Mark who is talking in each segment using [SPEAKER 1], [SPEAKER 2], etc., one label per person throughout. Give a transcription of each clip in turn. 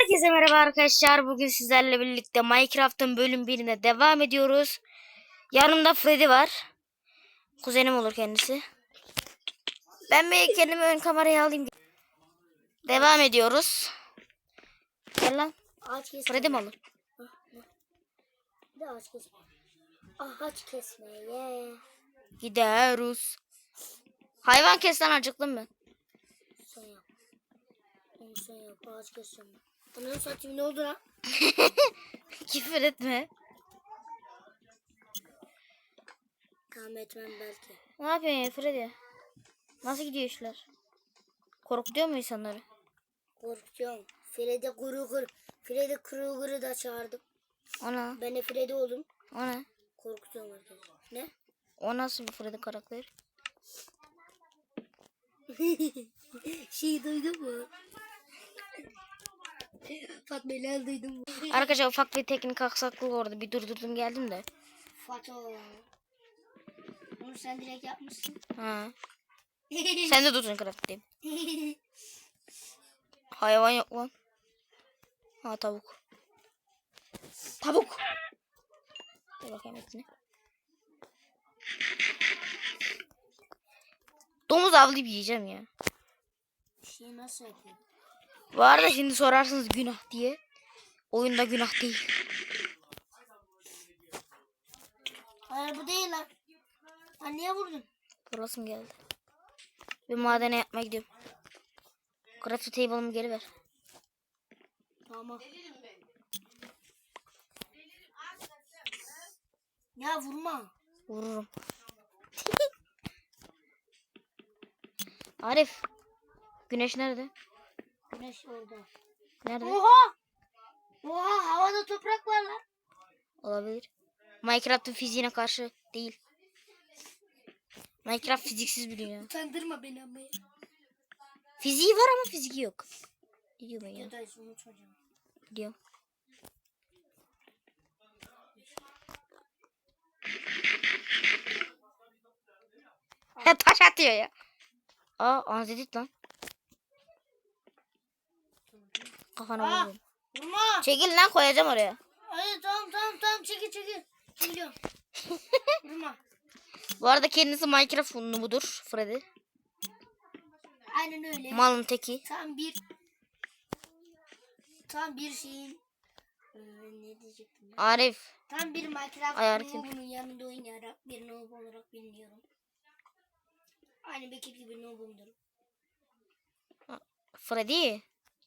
[SPEAKER 1] Herkese merhaba arkadaşlar. Bugün sizlerle birlikte Minecraft'ın bölüm 1'ine devam ediyoruz. Yanımda Freddy var. Kuzenim olur kendisi. Ben bir kendimi ön kameraya alayım. Devam ediyoruz. Gel lan.
[SPEAKER 2] Ağaç kesme.
[SPEAKER 1] Freddy mi olur?
[SPEAKER 2] Bir de ağaç kesme. Ağaç kesmeye.
[SPEAKER 1] Gidiyoruz. Hayvan kes lan acıktım ben.
[SPEAKER 2] Sen yap. Onu sen yap. Ağaç kesiyorum. Ananı satayım ne oldu lan?
[SPEAKER 1] Küfür etme.
[SPEAKER 2] Tamam etmem belki.
[SPEAKER 1] Ne yapıyorsun ya Freddy? Nasıl gidiyor işler? Korkutuyor mu insanları?
[SPEAKER 2] Korkuyorum. Freddy kuru. Freddy kuru da çağırdım.
[SPEAKER 1] Ona,
[SPEAKER 2] Ben de Freddy oldum.
[SPEAKER 1] ona.
[SPEAKER 2] Korkutuyorum arkadaşlar. Ne?
[SPEAKER 1] O nasıl bir Freddy karakter?
[SPEAKER 2] şey duydun mu? Fatma Hilal duydun mu?
[SPEAKER 1] Arkadaşlar ufak bir teknik aksaklık orada. Bir durdurdum geldim de.
[SPEAKER 2] Fato. Onu sen direkt yapmışsın.
[SPEAKER 1] Ha. Sen de durdun craft'tayım. Hayvan yok lan. Ha tavuk. Tavuk. Dur bakayım etini. Domuz avlayıp yiyeceğim ya.
[SPEAKER 2] şey nasıl yapıyor?
[SPEAKER 1] Bu arada şimdi sorarsınız günah diye. Oyunda günah değil.
[SPEAKER 2] Hayır bu değil lan. Lan niye vurdun?
[SPEAKER 1] Burası mı geldi? Bir madene yapmaya gidiyorum. Crafting table'ımı geri ver.
[SPEAKER 2] Tamam. Ya vurma.
[SPEAKER 1] Vururum. Arif. Güneş nerede?
[SPEAKER 2] Güneş orada.
[SPEAKER 1] Nerede?
[SPEAKER 2] Oha! Oha havada toprak var lan.
[SPEAKER 1] Olabilir. Minecraft'ın fiziğine karşı değil. Minecraft fiziksiz bir dünya.
[SPEAKER 2] Utandırma beni ama ya.
[SPEAKER 1] Fiziği var ama fiziği yok. Gidiyorum ben ya. He taş atıyor ya. Aa anzedit lan. Kafana
[SPEAKER 2] Aa!
[SPEAKER 1] vururum.
[SPEAKER 2] Vurma.
[SPEAKER 1] Çekil lan koyacağım oraya.
[SPEAKER 2] Hayır tamam tamam tamam çekil çekil. Çekiliyorum. vurma.
[SPEAKER 1] Bu arada kendisi Minecraft nubudur Freddy.
[SPEAKER 2] Aynen öyle.
[SPEAKER 1] Malın teki.
[SPEAKER 2] tam bir tam bir şeyin Ee, ne diyecektim ben?
[SPEAKER 1] Arif.
[SPEAKER 2] Tam bir Minecraft noob'unun yanında oynayarak bir noob olarak biliniyorum. Aynı Bekir gibi noob'umdur.
[SPEAKER 1] Freddy.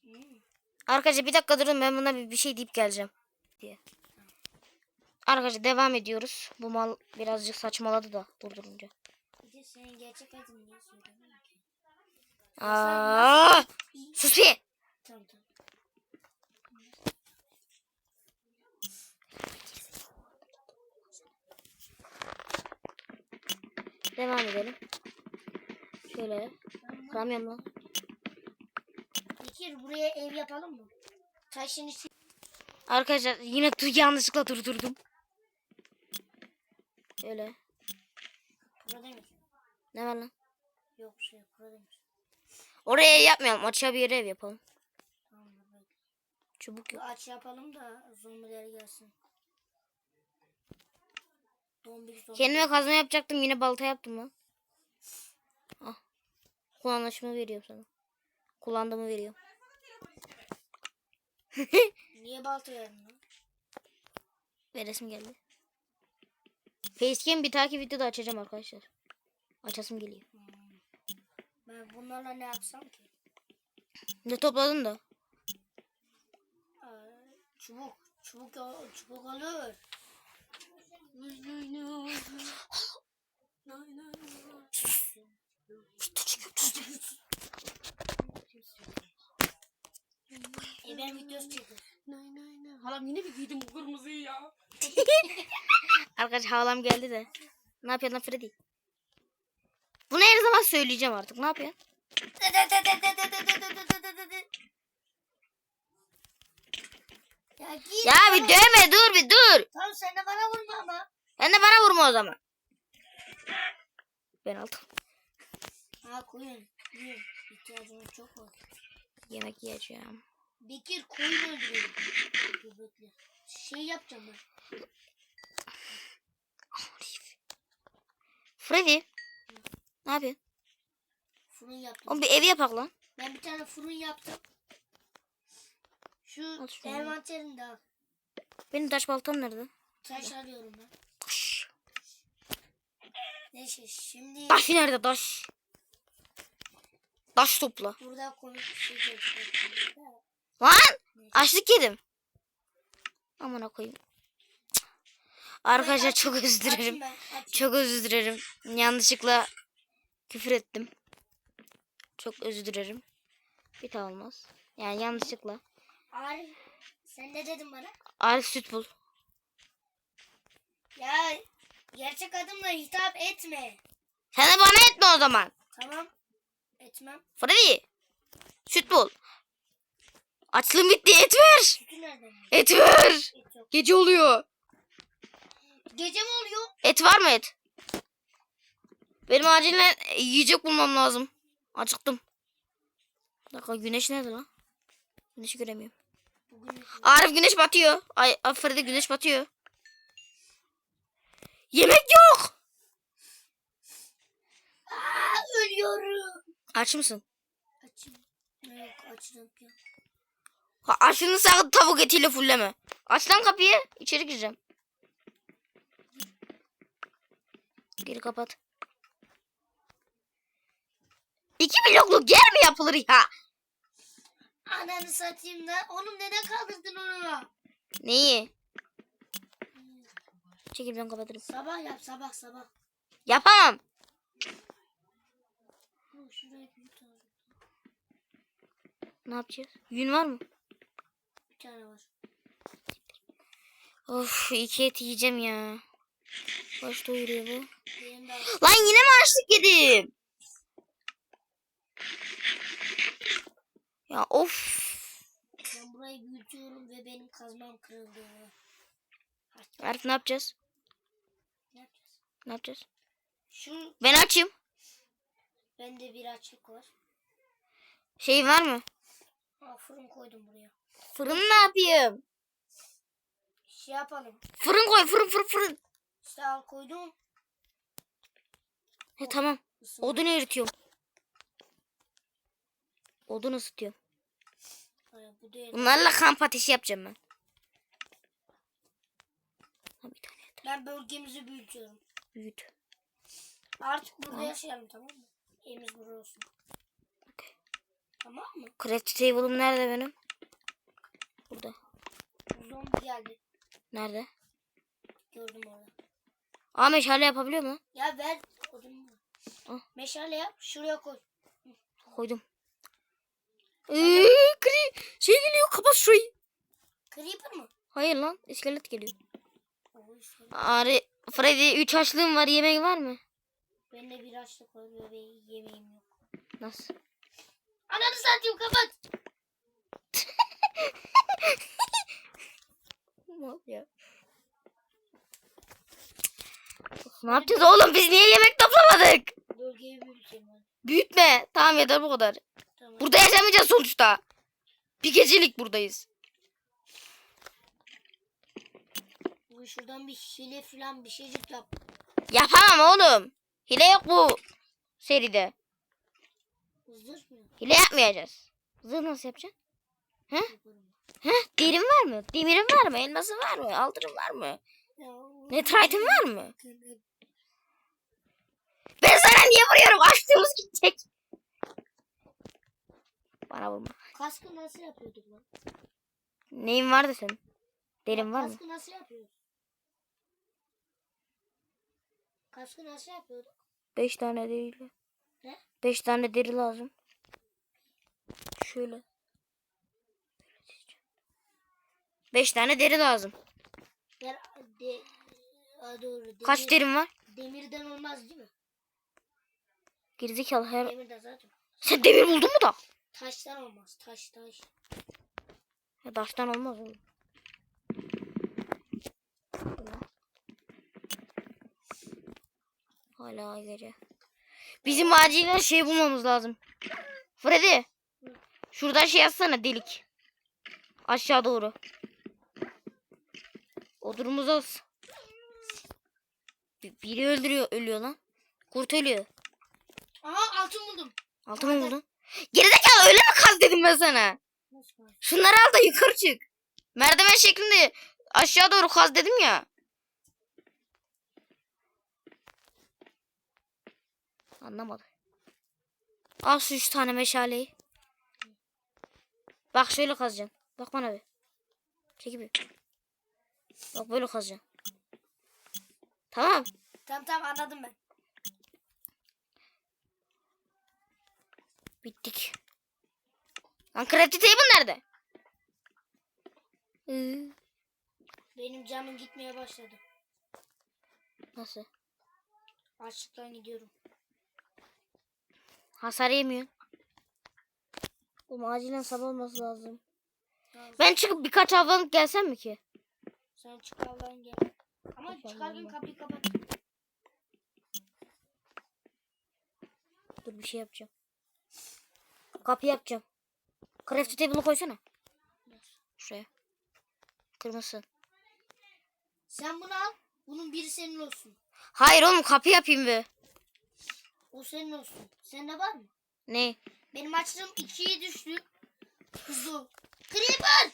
[SPEAKER 2] Hmm.
[SPEAKER 1] Arkadaşlar bir dakika durun ben buna bir, bir şey deyip geleceğim. Diye. Arkadaşlar devam ediyoruz. Bu mal birazcık saçmaladı da durdurunca.
[SPEAKER 2] Senin gerçek adın niye söylemiyorum ki?
[SPEAKER 1] Aa! Sus bir.
[SPEAKER 2] Tamam tamam.
[SPEAKER 1] Devam edelim. Şöyle. Kıramıyorum lan.
[SPEAKER 2] Bekir buraya ev yapalım mı? Taşın içi.
[SPEAKER 1] Arkadaşlar yine yanlışlıkla durdurdum. Şöyle.
[SPEAKER 2] Burada demir.
[SPEAKER 1] Ne var lan?
[SPEAKER 2] Yok şey burada demir.
[SPEAKER 1] Oraya yapmayalım. Açığa bir yere ev yapalım.
[SPEAKER 2] Tamam.
[SPEAKER 1] Çubuk yok.
[SPEAKER 2] Aç yapalım da zombiler gelsin. Zombi zombi.
[SPEAKER 1] Kendime kazma yapacaktım. Yine balta yaptım lan. Ah. Kullanışımı veriyorum sana. Kullandığımı veriyorum.
[SPEAKER 2] Niye balta lan?
[SPEAKER 1] Veresim geldi. Facecam bir takip videoda açacağım arkadaşlar. Açasım geliyor.
[SPEAKER 2] Ben bunlarla ne yapsam ki?
[SPEAKER 1] Ne topladın da?
[SPEAKER 2] Aa, çubuk. Çubuk, çubuk alır. E ben videosu çekiyorum.
[SPEAKER 3] Halam yine bir giydim bu kırmızıyı ya.
[SPEAKER 1] Arkadaş halam geldi de. Ne yapıyorsun lan Freddy? Bunu her zaman söyleyeceğim artık. Ne yapıyorsun?
[SPEAKER 2] Ya git.
[SPEAKER 1] Ya bir dövme dur bir dur.
[SPEAKER 2] Tamam sen de bana vurma ama.
[SPEAKER 1] Sen de bana vurma o zaman. Ben aldım.
[SPEAKER 2] Ha koyun. Koyun. İhtiyacımız çok var.
[SPEAKER 1] Yemek yiyeceğim.
[SPEAKER 2] Bekir koyun öldürelim. Dur bekle. Şey yapacağım ben.
[SPEAKER 1] Freddy. Ne yapıyorsun?
[SPEAKER 2] Fırın yaptım.
[SPEAKER 1] Oğlum bir ev yapak lan.
[SPEAKER 2] Ben bir tane fırın yaptım. Şu envanterini de al.
[SPEAKER 1] Benim taş baltam nerede?
[SPEAKER 2] Taş arıyorum ben.
[SPEAKER 1] Taş.
[SPEAKER 2] Neyse şimdi
[SPEAKER 1] Taş nerede taş? Taş topla.
[SPEAKER 2] burada.
[SPEAKER 1] Lan! Açlık yedim. Amına koyayım. Arkadaşlar çok özür dilerim. Çok özür dilerim. Yanlışlıkla küfür ettim. Çok özür dilerim. Bir daha olmaz. Yani yanlışlıkla.
[SPEAKER 2] Arif sen ne dedin bana?
[SPEAKER 1] Arif süt bul.
[SPEAKER 2] Ya gerçek adımla hitap etme.
[SPEAKER 1] Sen de bana etme o zaman.
[SPEAKER 2] Tamam. Etmem.
[SPEAKER 1] Freddy. Süt bul. Açlığım bitti. Et ver. Et ver.
[SPEAKER 2] Et.
[SPEAKER 1] Gece oluyor.
[SPEAKER 2] Gece mi oluyor?
[SPEAKER 1] Et var mı et? Benim acilen yiyecek bulmam lazım. Acıktım. Bir dakika güneş nerede lan? Güneşi göremiyorum.
[SPEAKER 2] Bugün
[SPEAKER 1] Arif güneş batıyor. Ay ay, Freddy güneş batıyor. Yemek yok.
[SPEAKER 2] Aa, ölüyorum.
[SPEAKER 1] Aç mısın?
[SPEAKER 2] Açayım. Yok açacağım ya.
[SPEAKER 1] Ha, açını sakın tavuk etiyle fulleme. Aç lan kapıyı. İçeri gireceğim. Geri kapat. İki blokluk yer mi yapılır ya?
[SPEAKER 2] Ananı satayım da. Oğlum neden kaldırdın onu?
[SPEAKER 1] Neyi? Çekil ben kapatırım.
[SPEAKER 2] Sabah yap sabah sabah.
[SPEAKER 1] Yapamam.
[SPEAKER 2] Şuraya bir tane,
[SPEAKER 1] Ne yapacağız? Yün var mı?
[SPEAKER 2] bir tane var.
[SPEAKER 1] Of iki et yiyeceğim ya. Baş doyuruyor bu. Lan yine mi açlık yedim? Ya of.
[SPEAKER 2] ben burayı büyütüyorum ve benim kazmam kırıldı.
[SPEAKER 1] Arif ne yapacağız?
[SPEAKER 2] Ne yapacağız?
[SPEAKER 1] Ne yapacağız?
[SPEAKER 2] Şu
[SPEAKER 1] Ben açayım.
[SPEAKER 2] Bende bir açlık var.
[SPEAKER 1] Şey var mı?
[SPEAKER 2] Aa, fırın koydum buraya.
[SPEAKER 1] Fırın ne yapayım?
[SPEAKER 2] Şey yapalım.
[SPEAKER 1] Fırın koy fırın fırın fırın.
[SPEAKER 2] İşte al koydum.
[SPEAKER 1] He tamam.
[SPEAKER 2] Isın.
[SPEAKER 1] Odun eritiyorum. Odun ısıtıyorum.
[SPEAKER 2] Hayır, bu değil.
[SPEAKER 1] Bunlarla kamp ateşi yapacağım ben. Ha, bir tane yeter.
[SPEAKER 2] Ben bölgemizi büyütüyorum.
[SPEAKER 1] Büyüt.
[SPEAKER 2] Artık burada yaşayalım tamam mı? Evimiz burada olsun. Tamam mı?
[SPEAKER 1] Craft table'ım nerede benim? Burada.
[SPEAKER 2] Zombi geldi.
[SPEAKER 1] Nerede?
[SPEAKER 2] Gördüm orada.
[SPEAKER 1] Aa meşale yapabiliyor mu?
[SPEAKER 2] Ya ver.
[SPEAKER 1] Al.
[SPEAKER 2] Meşale yap. Şuraya koy.
[SPEAKER 1] Koydum. Eee, kri şey geliyor kapat şurayı.
[SPEAKER 2] Creeper mı?
[SPEAKER 1] Hayır lan iskelet geliyor. Ari Freddy 3 açlığım var yemek var mı?
[SPEAKER 2] Bende bir açlık var ve yemeğim yok.
[SPEAKER 1] Nasıl?
[SPEAKER 2] Ananı satayım kapat.
[SPEAKER 1] ya. Of, ne yapacağız oğlum biz niye yemek toplamadık?
[SPEAKER 2] Bölgeyi büyüteceğim ben.
[SPEAKER 1] Büyütme. Tamam yeter bu kadar.
[SPEAKER 2] Tamam.
[SPEAKER 1] Burada yaşamayacağız sonuçta. Bir gecelik buradayız.
[SPEAKER 2] Bu şuradan bir hile falan bir şeycik yap.
[SPEAKER 1] Yapamam oğlum. Hile yok bu seride. Hile yapmayacağız. Zırh nasıl yapacaksın?
[SPEAKER 2] Yaparım.
[SPEAKER 1] Heh, derin var mı? Demirin var mı? Elmasın var mı? Altının var mı?
[SPEAKER 2] Ya,
[SPEAKER 1] Netrite'in var mı? Ben sana niye vuruyorum? Açtığımız gidecek. Bana vurma.
[SPEAKER 2] Kaskı nasıl yapıyorduk lan?
[SPEAKER 1] Neyin vardı senin? Derin var mı?
[SPEAKER 2] Kaskı nasıl yapıyorduk? Kaskı nasıl yapıyorduk?
[SPEAKER 1] Beş tane deri.
[SPEAKER 2] Ne?
[SPEAKER 1] Beş tane deri lazım. Şöyle. Beş tane deri lazım.
[SPEAKER 2] Ya, de, doğru. Demir,
[SPEAKER 1] Kaç derin var?
[SPEAKER 2] Demirden olmaz değil mi?
[SPEAKER 1] Gerizekalı her...
[SPEAKER 2] Demirden zaten.
[SPEAKER 1] Sen demir buldun mu da?
[SPEAKER 2] Taştan olmaz. Taş taş.
[SPEAKER 1] Ya taştan olmaz oğlum. Hala gece. Bizim acilen şey bulmamız lazım. Freddy. Şuradan şey yazsana delik. Aşağı doğru. Odurumuz az. Bir- Biri öldürüyor, ölüyor lan. Kurt ölüyor.
[SPEAKER 2] Aha altın buldum.
[SPEAKER 1] Altı mı buldun? Gerizekalı öyle mi kaz dedim ben sana. Şunları al da yukarı çık. Merdiven şeklinde aşağı doğru kaz dedim ya. Anlamadı. Al şu üç tane meşaleyi. Bak şöyle kazacaksın. Bak bana bir. Çekil bir. Bak böyle kazacaksın. Tamam.
[SPEAKER 2] Tamam tamam anladım ben.
[SPEAKER 1] Bittik. Lan crafty table nerede? Hı,
[SPEAKER 2] Benim canım gitmeye başladı.
[SPEAKER 1] Nasıl?
[SPEAKER 2] Açlıktan gidiyorum.
[SPEAKER 1] Hasar yemiyorsun. Oğlum acilen sabah olması lazım.
[SPEAKER 2] Tamam.
[SPEAKER 1] Ben çıkıp birkaç havalanıp gelsem mi ki?
[SPEAKER 2] Sen çık Allah'ın gel. Ama
[SPEAKER 1] Bakalım
[SPEAKER 2] çıkarken
[SPEAKER 1] ben.
[SPEAKER 2] kapıyı kapat.
[SPEAKER 1] Dur bir şey yapacağım. Kapı yapacağım. Crafty table'ı koysana. Şuraya. Kırmızı.
[SPEAKER 2] Sen bunu al. Bunun biri senin olsun.
[SPEAKER 1] Hayır oğlum kapı yapayım be.
[SPEAKER 2] O senin olsun. Sende var mı?
[SPEAKER 1] Ne?
[SPEAKER 2] Benim açlığım ikiye düştü. Hızlı. Creeper!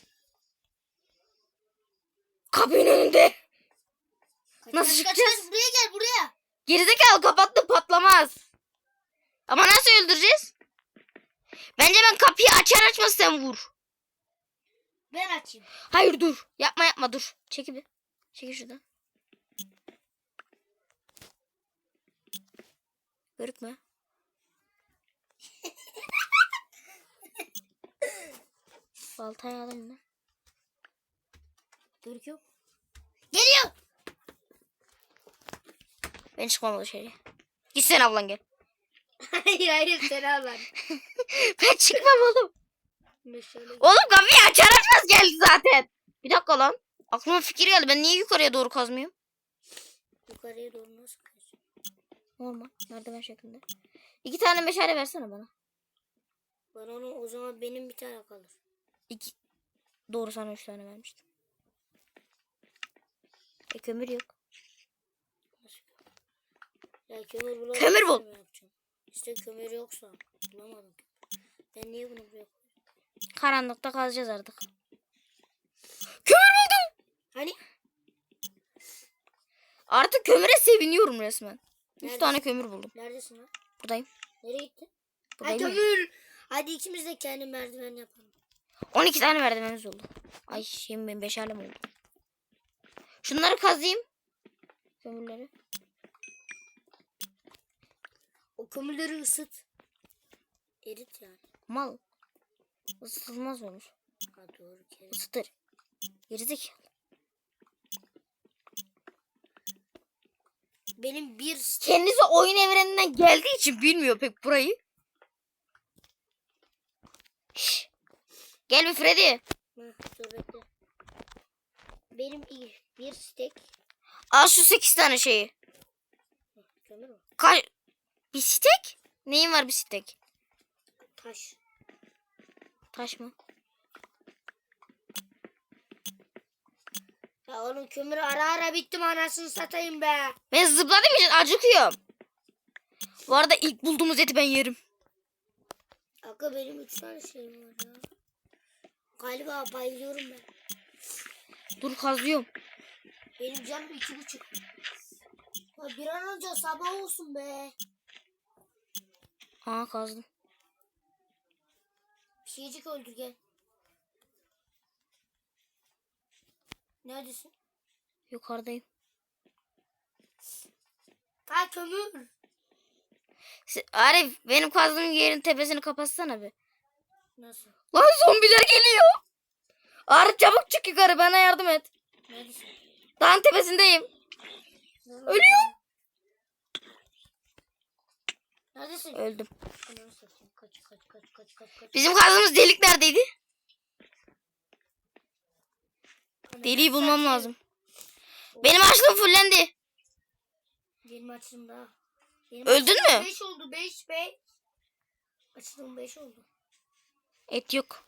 [SPEAKER 1] Kapının önünde.
[SPEAKER 2] Kaç,
[SPEAKER 1] Nasıl
[SPEAKER 2] kaç,
[SPEAKER 1] çıkacağız?
[SPEAKER 2] kaç. Buraya gel buraya.
[SPEAKER 1] Gerizekalı kapattı patlamaz. Ama nasıl öldüreceğiz? Bence ben kapıyı açar açmaz sen vur.
[SPEAKER 2] Ben açayım.
[SPEAKER 1] Hayır dur. Yapma yapma dur. Çekil bir. Çekil şuradan. Görükme. Baltayı alayım ben. Görük yok.
[SPEAKER 2] Geliyor.
[SPEAKER 1] Ben çıkmam dışarıya. Git sen ablan gel.
[SPEAKER 2] hayır hayır sen al lan.
[SPEAKER 1] Ben çıkmam oğlum. Oğlum kapıyı açar açmaz geldi zaten. Bir dakika lan. Aklıma fikir geldi. Ben niye yukarıya doğru kazmıyorum?
[SPEAKER 2] Yukarıya doğru nasıl?
[SPEAKER 1] Normal. Merdiven şeklinde. İki tane meşale versene bana.
[SPEAKER 2] Bana onu o zaman benim bir tane kalır.
[SPEAKER 1] İki. Doğru sana üç tane vermiştim. E kömür yok.
[SPEAKER 2] Ya kömür bulamadım.
[SPEAKER 1] Kömür bul.
[SPEAKER 2] İşte kömür yoksa bulamadım. Ben niye bunu buraya?
[SPEAKER 1] Karanlıkta kazacağız artık. Kömür buldum.
[SPEAKER 2] Hani?
[SPEAKER 1] Artık kömüre seviniyorum resmen. Üç
[SPEAKER 2] Neredesin?
[SPEAKER 1] tane kömür buldum.
[SPEAKER 2] Neredesin lan?
[SPEAKER 1] Buradayım.
[SPEAKER 2] Nereye gittin?
[SPEAKER 1] Buradayım. ya.
[SPEAKER 2] kömür. Hadi ikimiz de kendi merdiven yapalım.
[SPEAKER 1] 12 tane merdivenimiz oldu. Ay şimdi benim beş halim oldu. Şunları kazayım. Kömürleri.
[SPEAKER 2] O kömürleri ısıt. Erit yani.
[SPEAKER 1] Mal. Isıtılmaz olur.
[SPEAKER 2] Ha doğru.
[SPEAKER 1] Isıtır. Gerizekalı.
[SPEAKER 2] Benim bir
[SPEAKER 1] Kendisi oyun evreninden geldiği için bilmiyor pek burayı. Şş. Gel bir Freddy.
[SPEAKER 2] Benim iyi bir stek.
[SPEAKER 1] Al şu 8 tane şeyi.
[SPEAKER 2] Hı, Kömür mü?
[SPEAKER 1] Ka bir stek? Neyin var bir stek?
[SPEAKER 2] Taş.
[SPEAKER 1] Taş mı?
[SPEAKER 2] Ya oğlum kömür ara ara bittim anasını satayım be.
[SPEAKER 1] Ben zıpladığım için acıkıyorum. Bu arada ilk bulduğumuz eti ben yerim.
[SPEAKER 2] Aga benim üç tane şeyim var ya. Galiba bayılıyorum ben.
[SPEAKER 1] Dur kazıyorum.
[SPEAKER 2] Benim canım iki buçuk. Ya bir an önce sabah olsun be.
[SPEAKER 1] Aa kazdım.
[SPEAKER 2] Bir şeycik öldür gel. Neredesin?
[SPEAKER 1] Yukarıdayım.
[SPEAKER 2] Ha kömür.
[SPEAKER 1] Arif benim kazdığım yerin tepesini kapatsana bir.
[SPEAKER 2] Nasıl?
[SPEAKER 1] Lan zombiler geliyor. Arif çabuk çık yukarı bana yardım et.
[SPEAKER 2] Neredesin?
[SPEAKER 1] Dağın tepesindeyim. Ölüyorum.
[SPEAKER 2] Neredesin?
[SPEAKER 1] Öldüm.
[SPEAKER 2] Kaç kaç kaç kaç kaç kaç.
[SPEAKER 1] Bizim kazdığımız delik neredeydi?
[SPEAKER 2] Ananı
[SPEAKER 1] Deliği bulmam lazım. Benim açlığım fullendi.
[SPEAKER 2] Benim açlığım daha. Benim
[SPEAKER 1] Öldün mü?
[SPEAKER 2] Beş oldu beş beş. Açlığım beş oldu.
[SPEAKER 1] Et yok.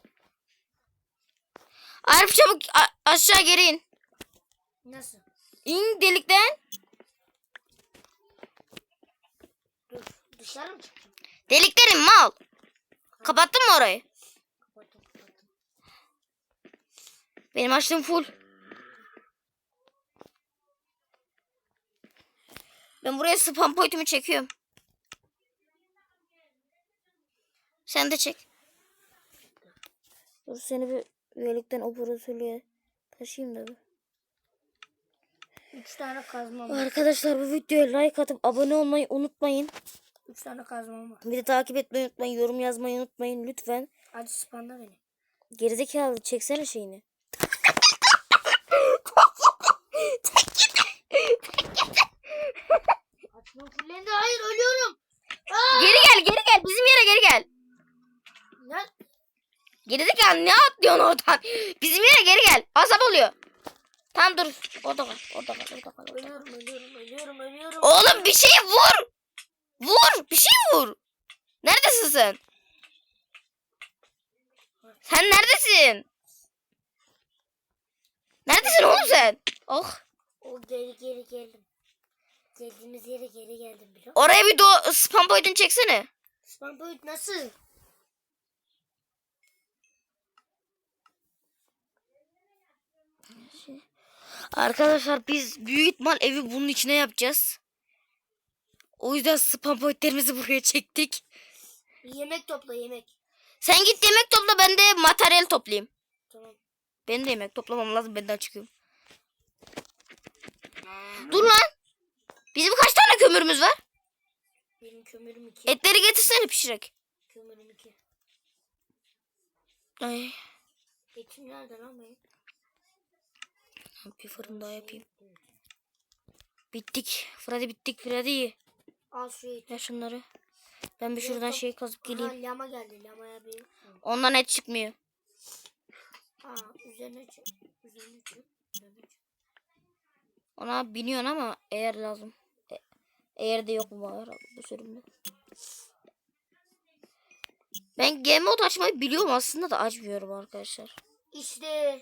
[SPEAKER 1] Arif çabuk aşağı geri in.
[SPEAKER 2] Nasıl?
[SPEAKER 1] İn delikten.
[SPEAKER 2] Dur. Dışarı mı çıktın?
[SPEAKER 1] Delikten in mal. Kapattın mı orayı? Benim açtığım full. Ben buraya spam point'imi çekiyorum. Sen de çek. Dur seni bir üyelikten operatörlüğe taşıyayım da bir.
[SPEAKER 2] Üç tane kazmam var.
[SPEAKER 1] Arkadaşlar bu videoya like atıp abone olmayı unutmayın.
[SPEAKER 2] Üç tane kazmam var.
[SPEAKER 1] Bir de takip etmeyi unutmayın. Yorum yazmayı unutmayın lütfen.
[SPEAKER 2] Hadi spanda beni.
[SPEAKER 1] Gerizekalı çeksene şeyini.
[SPEAKER 2] Fullendi. Hayır ölüyorum.
[SPEAKER 1] Geri gel geri gel bizim yere geri gel.
[SPEAKER 2] Ne?
[SPEAKER 1] Gerizekalı ne atlıyorsun oradan? Bizim yere geri gel. Azap oluyor. Tamam dur. Orada kal. Orada kal. Orada kal. Orada kal.
[SPEAKER 2] Ölüyorum ölüyorum ölüyorum ölüyorum.
[SPEAKER 1] Oğlum bir şey vur. Vur. Bir şey vur. Neredesin sen? Sen neredesin? Neredesin oğlum sen? Oh.
[SPEAKER 2] O geri geri geldim. Geldiğimiz yere geri geldim biliyor musun?
[SPEAKER 1] Oraya bir do spam boyutunu çeksene.
[SPEAKER 2] Spam point nasıl?
[SPEAKER 1] Arkadaşlar biz büyük ihtimal evi bunun içine yapacağız. O yüzden spam boyutlarımızı buraya çektik.
[SPEAKER 2] Yemek topla yemek.
[SPEAKER 1] Sen git yemek topla ben de materyal toplayayım.
[SPEAKER 2] Tamam.
[SPEAKER 1] Ben de yemek toplamam lazım benden çıkıyorum. Dur lan. Bizim kaç tane kömürümüz var?
[SPEAKER 2] Benim kömürüm iki.
[SPEAKER 1] Etleri getirsene pişirek.
[SPEAKER 2] Kömürüm iki.
[SPEAKER 1] Ay.
[SPEAKER 2] Etim nereden benim?
[SPEAKER 1] Bir fırın daha yapayım. Bittik. Freddy bittik Freddy.
[SPEAKER 2] Al şu eti.
[SPEAKER 1] Ver şunları. Ben bir şuradan şey kazıp
[SPEAKER 2] Aha,
[SPEAKER 1] geleyim.
[SPEAKER 2] lama geldi. Lamaya bir.
[SPEAKER 1] Ondan et çıkmıyor.
[SPEAKER 2] Aa üzerine çık. Üzerine çık. Üzerine çık.
[SPEAKER 1] Ona biniyorsun ama eğer lazım. Eğer de yok mu var bu sürümde. Ben game mode açmayı biliyorum aslında da açmıyorum arkadaşlar.
[SPEAKER 2] İşte.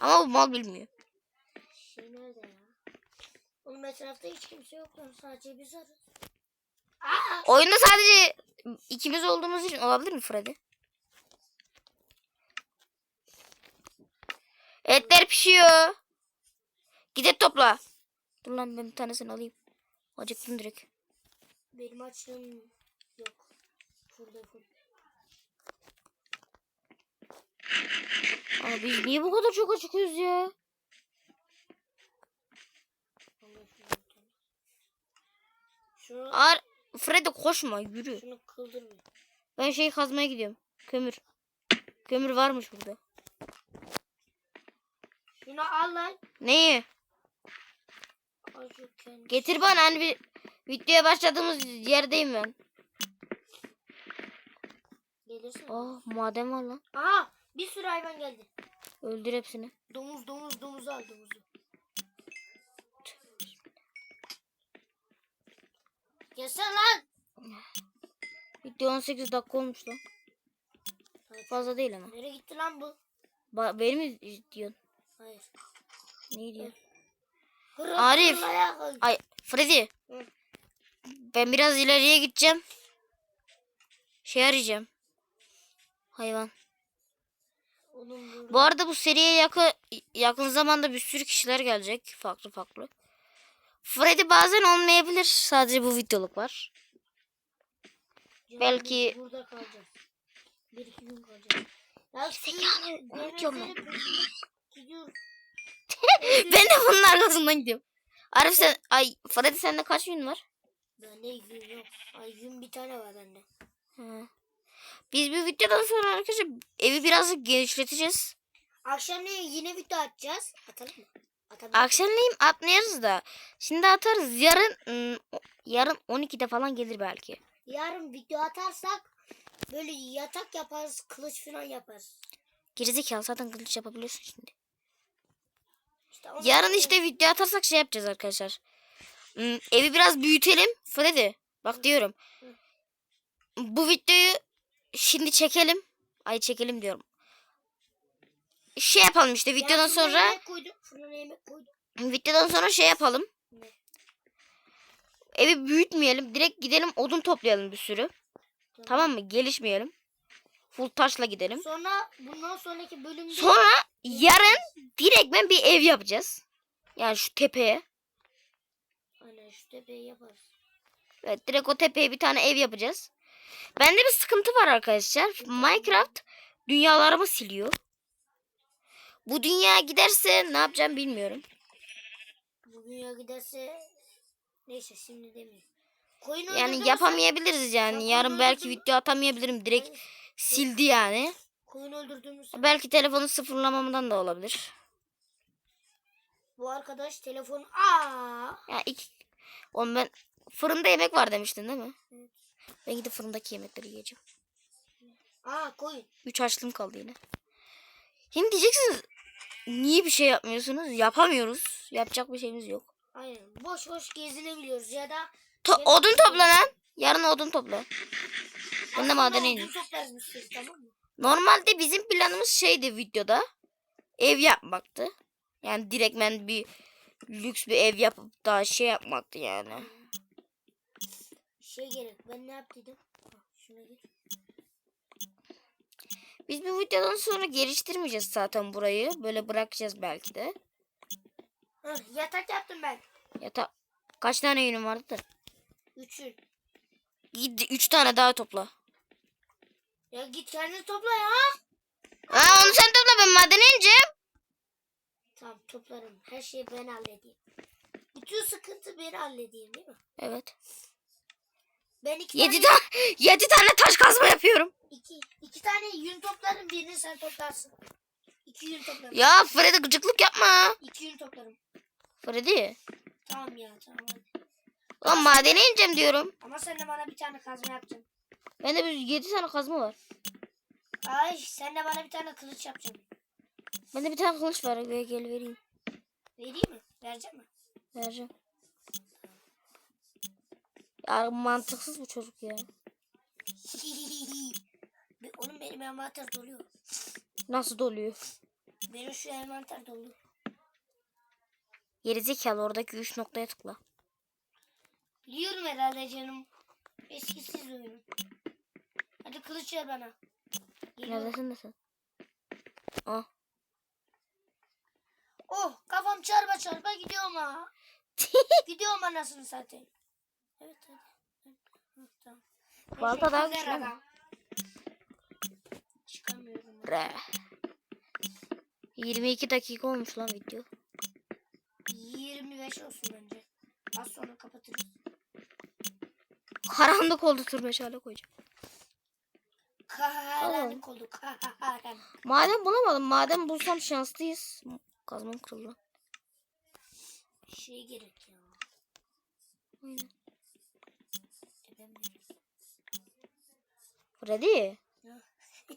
[SPEAKER 1] Ama bu mal bilmiyor.
[SPEAKER 2] Şey nerede ya? Oğlum etrafta hiç kimse yok lan. Sadece biz varız.
[SPEAKER 1] Oyunda sadece ikimiz olduğumuz için olabilir mi Freddy? Etler pişiyor. Et topla. Dur lan ben bir tanesini alayım. Acıktım direkt.
[SPEAKER 2] Benim açlığım yok. Burada full.
[SPEAKER 1] Ama biz niye bu kadar çok acıkıyoruz ya?
[SPEAKER 2] Şunu
[SPEAKER 1] Ar Freddy koşma yürü.
[SPEAKER 2] şunu kıldırmayın.
[SPEAKER 1] Ben şey kazmaya gidiyorum. Kömür. Kömür varmış burada.
[SPEAKER 2] Şunu al lan.
[SPEAKER 1] Neyi? Getir bana hani bir videoya başladığımız yerdeyim ben.
[SPEAKER 2] Gelirse.
[SPEAKER 1] Oh maden var lan.
[SPEAKER 2] Aha bir sürü hayvan geldi.
[SPEAKER 1] Öldür hepsini.
[SPEAKER 2] Domuz domuz domuz al domuzu. Gelsene lan.
[SPEAKER 1] Video 18 dakika olmuş lan. Fazla değil ama.
[SPEAKER 2] Nereye gitti lan bu?
[SPEAKER 1] Ba beni mi izliyorsun?
[SPEAKER 2] Hayır.
[SPEAKER 1] Ne diyor?
[SPEAKER 2] Hırıl
[SPEAKER 1] Arif. Ay Freddy.
[SPEAKER 2] Hı.
[SPEAKER 1] Ben biraz ileriye gideceğim. Şey arayacağım. Hayvan.
[SPEAKER 2] Bu.
[SPEAKER 1] Arada bu seriye yakın yakın zamanda bir sürü kişiler gelecek. Farklı farklı. Freddy bazen olmayabilir. Sadece bu videoluk var.
[SPEAKER 2] Ya
[SPEAKER 1] belki-
[SPEAKER 2] Burada kalacağız. Bir iki gün kalacağız. Ya
[SPEAKER 1] Zekalı, unutuyorum ben.
[SPEAKER 2] demesene peşime Gidiyor.
[SPEAKER 1] Ben de bunun arkasından gidiyorum. Arif sen ay Freddy sende kaç gün var?
[SPEAKER 2] Bende gün yok. Ay gün bir tane var bende.
[SPEAKER 1] Ha. Biz bir videodan sonra arkadaşlar evi biraz genişleteceğiz.
[SPEAKER 2] Akşamleyin yine video atacağız. Atalım mı? Atalım.
[SPEAKER 1] Akşamleyin atmayarız da. Şimdi atarız. Yarın o- yarın 12'de falan gelir belki.
[SPEAKER 2] Yarın video atarsak böyle yatak yaparız, kılıç falan yaparız.
[SPEAKER 1] Gerizekalı zaten kılıç yapabiliyorsun şimdi.
[SPEAKER 2] İşte
[SPEAKER 1] Yarın işte video atarsak şey yapacağız arkadaşlar. Hmm, evi biraz büyütelim. Freddy bak diyorum. Bu videoyu şimdi çekelim. Ay çekelim diyorum. şey yapalım işte videodan
[SPEAKER 2] fırına
[SPEAKER 1] sonra
[SPEAKER 2] yemek koydum. Fırına yemek koydum.
[SPEAKER 1] videodan sonra şey yapalım.
[SPEAKER 2] Ne?
[SPEAKER 1] Evi büyütmeyelim. Direkt gidelim odun toplayalım bir sürü. Tamam mı? Gelişmeyelim. Full taşla gidelim.
[SPEAKER 2] Sonra bundan sonraki bölümde
[SPEAKER 1] Sonra yarın direkt ben bir ev yapacağız. Yani şu tepeye.
[SPEAKER 2] Aynen şu tepeyi yaparız.
[SPEAKER 1] Evet direkt o tepeye bir tane ev yapacağız. Bende bir sıkıntı var arkadaşlar. Minecraft dünyalarımı siliyor. Bu dünya giderse ne yapacağım bilmiyorum.
[SPEAKER 2] Bugün ya giderse neyse şimdi demeyeyim. Koyun
[SPEAKER 1] Yani yapamayabiliriz yani. Yarın belki video atamayabilirim. Direkt
[SPEAKER 2] Hayır.
[SPEAKER 1] Sildi yani.
[SPEAKER 2] Koyun öldürdüğümüz
[SPEAKER 1] Belki telefonu sıfırlamamdan da olabilir.
[SPEAKER 2] bu arkadaş telefon aa
[SPEAKER 1] Ya iki... Oğlum ben fırında yemek var demiştin değil mi?
[SPEAKER 2] Evet.
[SPEAKER 1] Ben gidip fırındaki yemekleri yiyeceğim.
[SPEAKER 2] aa koyun.
[SPEAKER 1] Üç açlığım kaldı yine. Şimdi diyeceksiniz niye bir şey yapmıyorsunuz? Yapamıyoruz. Yapacak bir şeyimiz yok.
[SPEAKER 2] Aynen. Boş boş gezinebiliyoruz ya da
[SPEAKER 1] To- odun topla lan. Yarın odun topla.
[SPEAKER 2] Aslında
[SPEAKER 1] madene
[SPEAKER 2] tamam mı?
[SPEAKER 1] Normalde bizim planımız şeydi videoda. Ev yapmaktı. Yani direktmen bir lüks bir ev yapıp daha şey yapmaktı yani.
[SPEAKER 2] Şey gerek. Ben ne yaptıydım? Şuna git.
[SPEAKER 1] Biz bu videodan sonra geliştirmeyeceğiz zaten burayı. Böyle bırakacağız belki de.
[SPEAKER 2] Hah, yatak yaptım ben.
[SPEAKER 1] Ya ta kaç tane yünüm vardı da. Git üç tane daha topla.
[SPEAKER 2] Ya git kendin topla ya.
[SPEAKER 1] Aa onu sen topla ben madene ineceğim.
[SPEAKER 2] Tamam toplarım. Her şeyi ben halledeyim. Bütün sıkıntı ben halledeyim değil mi?
[SPEAKER 1] Evet.
[SPEAKER 2] Ben iki
[SPEAKER 1] Yedi,
[SPEAKER 2] tane,
[SPEAKER 1] ta yedi tane taş kazma yapıyorum.
[SPEAKER 2] iki, iki tane yün toplarım. Birini sen toplarsın. İki yün toplarım.
[SPEAKER 1] Ya Freddy gıcıklık yapma.
[SPEAKER 2] İki yün toplarım.
[SPEAKER 1] Freddy.
[SPEAKER 2] Tamam ya tamam hadi.
[SPEAKER 1] Lan madene ineceğim diyorum.
[SPEAKER 2] Ama sen de bana bir tane kazma yapacaksın.
[SPEAKER 1] Bende bir yedi tane kazma var.
[SPEAKER 2] Ay sen de bana bir tane kılıç yapacaksın.
[SPEAKER 1] Bende bir tane kılıç var. Gel, gel vereyim.
[SPEAKER 2] Vereyim mi? Verecek mi?
[SPEAKER 1] Vereceğim. Ya mantıksız bu çocuk ya.
[SPEAKER 2] Oğlum benim envanter doluyor.
[SPEAKER 1] Nasıl doluyor?
[SPEAKER 2] Benim şu envanter dolu.
[SPEAKER 1] Gerizekalı oradaki üç noktaya tıkla.
[SPEAKER 2] Biliyorum herhalde canım. Eskisiz oyunum. Hadi kılıç ver bana. Geliyorum.
[SPEAKER 1] Neredesin de sen? Ah.
[SPEAKER 2] Oh kafam çarpa çarpa gidiyorum ha. gidiyorum anasını satayım. Evet hadi. Tamam.
[SPEAKER 1] Balta daha güçlü
[SPEAKER 2] aga. Çıkamıyorum.
[SPEAKER 1] Re. 22 dakika olmuş lan video.
[SPEAKER 2] 25 olsun bence. Az sonra kapatırız.
[SPEAKER 1] Karanlık oldu tür meşale koyacağım.
[SPEAKER 2] Karanlık oldu. Karanlık.
[SPEAKER 1] Maden bulamadım. Maden bulsam şanslıyız. Kazmam kırıldı.
[SPEAKER 2] Şey gerek ya.
[SPEAKER 1] Aynen. Freddy.
[SPEAKER 2] Ya.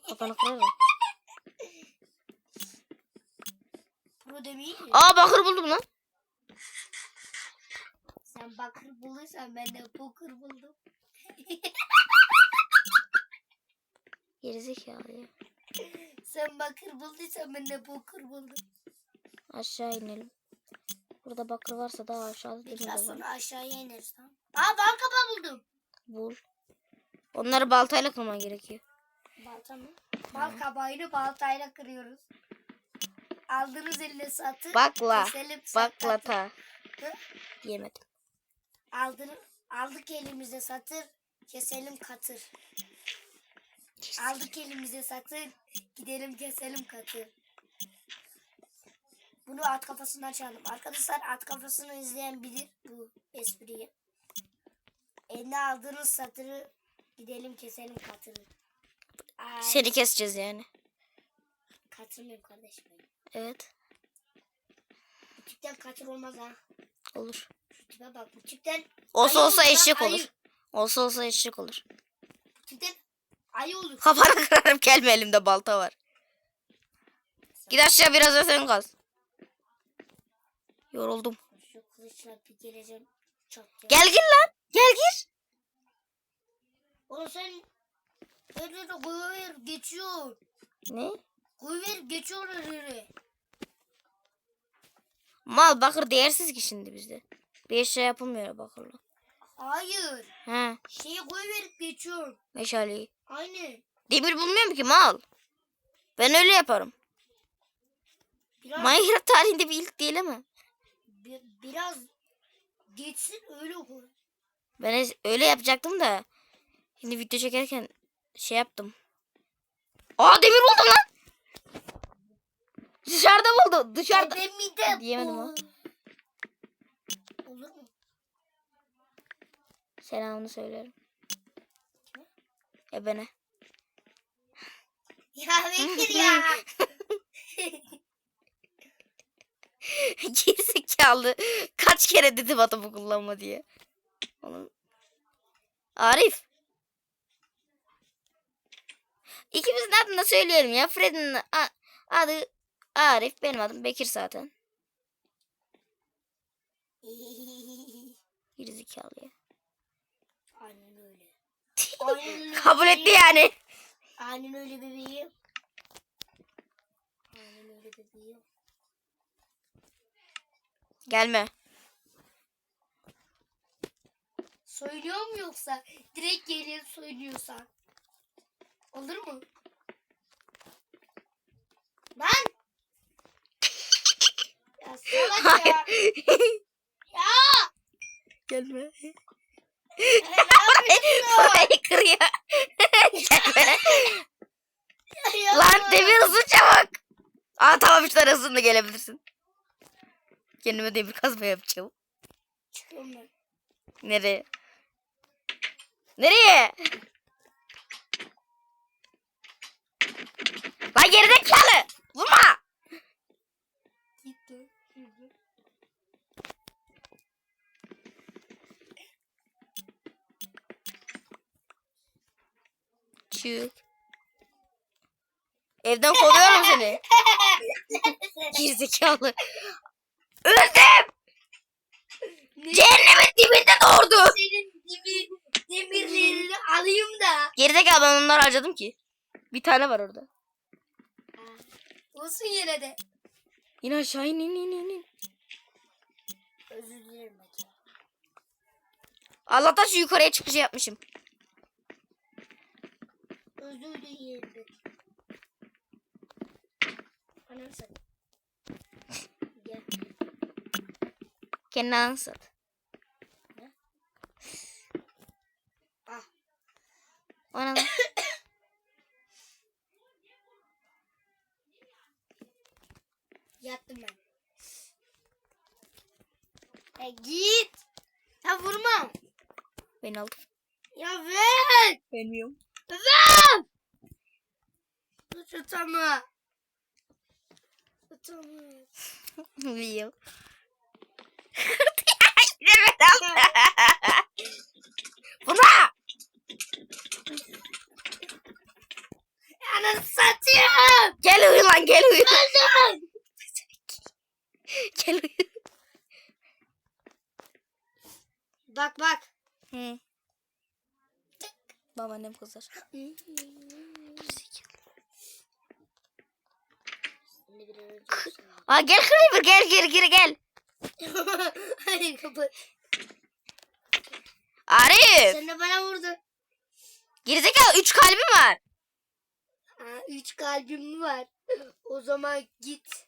[SPEAKER 1] Kafanı kırarım.
[SPEAKER 2] Pro demeyi mi?
[SPEAKER 1] Aa bakır buldum lan.
[SPEAKER 2] Sen bakır bulduysan ben de poker buldum.
[SPEAKER 1] Gerizekalı ya.
[SPEAKER 2] Sen bakır bulduysan ben de poker buldum.
[SPEAKER 1] Aşağı inelim. Burada bakır varsa daha aşağıda demir de
[SPEAKER 2] Biraz
[SPEAKER 1] var.
[SPEAKER 2] sonra aşağıya ineriz tamam. Aa bal kabağı buldum.
[SPEAKER 1] Bul. Onları baltayla kırman gerekiyor.
[SPEAKER 2] Balta mı? Bal kabağını baltayla kırıyoruz. Aldığınız eline satın.
[SPEAKER 1] Bakla.
[SPEAKER 2] keselim.
[SPEAKER 1] Baklata.
[SPEAKER 2] Hı?
[SPEAKER 1] Yemedim.
[SPEAKER 2] Aldın, aldık elimize satır. Keselim katır. Aldık elimize satır. Gidelim keselim katır. Bunu at kafasından çaldım. Arkadaşlar at kafasını izleyen bilir bu espriyi. Eline aldığınız satırı gidelim keselim katırı. Ay,
[SPEAKER 1] Seni keseceğiz yani.
[SPEAKER 2] katır mıyım kardeşim?
[SPEAKER 1] Evet.
[SPEAKER 2] Tipten katır olmaz ha.
[SPEAKER 1] Olur.
[SPEAKER 2] Bak bu tipten
[SPEAKER 1] Olsa
[SPEAKER 2] ayı
[SPEAKER 1] olsa eşek
[SPEAKER 2] ayı.
[SPEAKER 1] olur. Olsa olsa eşek olur.
[SPEAKER 2] Bu tipten ayı olur.
[SPEAKER 1] Kafanı kırarım gelme elimde balta var. Git aşağı biraz da sen kaz. Yoruldum.
[SPEAKER 2] Şu kılıçla bir geleceğim. Çok ya.
[SPEAKER 1] Gel gir lan. Gel gir.
[SPEAKER 2] Oğlum sen Nerede koyuyor geçiyor.
[SPEAKER 1] Ne?
[SPEAKER 2] Koy ver geçiyor oraya.
[SPEAKER 1] Mal bakır değersiz ki şimdi bizde. Bir şey yapılmıyor bakırla.
[SPEAKER 2] Hayır.
[SPEAKER 1] He
[SPEAKER 2] Şeyi koy verip geçiyor.
[SPEAKER 1] meşaleyi.
[SPEAKER 2] Aynı.
[SPEAKER 1] Demir bulmuyorum ki mal. Ben öyle yaparım.
[SPEAKER 2] Biraz,
[SPEAKER 1] Minecraft tarihinde bir ilk değil ama.
[SPEAKER 2] bi- biraz geçsin öyle koy.
[SPEAKER 1] Ben öyle yapacaktım da. Şimdi video çekerken şey yaptım. Aa demir buldum lan. Dışarıda buldu. Dışarıda.
[SPEAKER 2] Ademi de
[SPEAKER 1] Diyemedim
[SPEAKER 2] bu.
[SPEAKER 1] ha.
[SPEAKER 2] Olur mu?
[SPEAKER 1] Selamını söylerim. Ebene.
[SPEAKER 2] Ya Bekir ya.
[SPEAKER 1] Gerizekalı. Kaç kere dedim adamı kullanma diye. Oğlum. Arif. İkimizin adını da söyleyelim ya. Fred'in adı Arif. Benim adım Bekir zaten. Gerizekalı ya.
[SPEAKER 2] Aynen.
[SPEAKER 1] Kabul etti yani.
[SPEAKER 2] Aynen öyle bebeğim. Aynen öyle bebeğim.
[SPEAKER 1] Gelme.
[SPEAKER 2] Söylüyor mu yoksa? Direkt gelip söylüyorsan. Olur mu? Lan! Ya salak ya. ya!
[SPEAKER 1] Gelme. Burayı kırıyor. Lan demir hızlı çabuk. Aa tamam üç tane hızında gelebilirsin. Kendime demir kazma yapacağım.
[SPEAKER 2] Çıkıyorum ben.
[SPEAKER 1] Nereye? Nereye? Lan gerizekalı. Vurma.
[SPEAKER 2] Gitti.
[SPEAKER 1] Çık. Evden kovuyorum seni. Gerizekalı. Öldüm.
[SPEAKER 2] Ne?
[SPEAKER 1] Cehennemin dibinde doğurdu.
[SPEAKER 2] Senin demir, demirlerini alayım da.
[SPEAKER 1] Gerizekalı ben onları harcadım ki. Bir tane var orada.
[SPEAKER 2] Olsun yine de.
[SPEAKER 1] Yine aşağı in in in in. in.
[SPEAKER 2] Özür dilerim.
[SPEAKER 1] Allah'tan şu yukarıya çıkışı yapmışım.
[SPEAKER 2] Özür dilerim. Anam sen. Gel.
[SPEAKER 1] Kendini ansat.
[SPEAKER 2] Ah.
[SPEAKER 1] Ona.
[SPEAKER 2] Yattım ben. Ya git. Ya vurma.
[SPEAKER 1] Beni aldı.
[SPEAKER 2] Ya ver.
[SPEAKER 1] Bilmiyorum.
[SPEAKER 2] Ver.
[SPEAKER 1] Yine beni aldı. Buna.
[SPEAKER 2] Ananı satayım.
[SPEAKER 1] Gel uyu lan gel uyu. Gel uyu.
[SPEAKER 2] Bak bak.
[SPEAKER 1] Hı. Babaannem kızar. Aa gel Creeper gel gel gel gel.
[SPEAKER 2] Kapat.
[SPEAKER 1] Arif.
[SPEAKER 2] Sen de bana vurdun.
[SPEAKER 1] Gerizekalı 3 kalbim var.
[SPEAKER 2] Ha, üç kalbim var. O zaman git.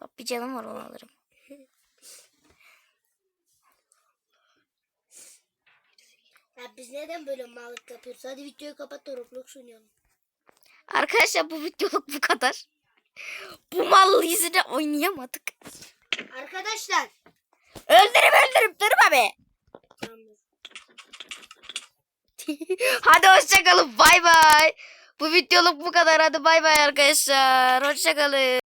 [SPEAKER 1] Bak bir canım var onu alırım.
[SPEAKER 2] Ya biz neden böyle mallık yapıyoruz? Hadi videoyu kapat da Roblox oynayalım.
[SPEAKER 1] Arkadaşlar bu videoluk bu kadar. Bu mal yüzüne oynayamadık.
[SPEAKER 2] Arkadaşlar.
[SPEAKER 1] Öldürüp öldürüp durma be. Hadi hoşçakalın bay bay. Bu videoluk bu kadar. Hadi bay bay arkadaşlar. Hoşçakalın.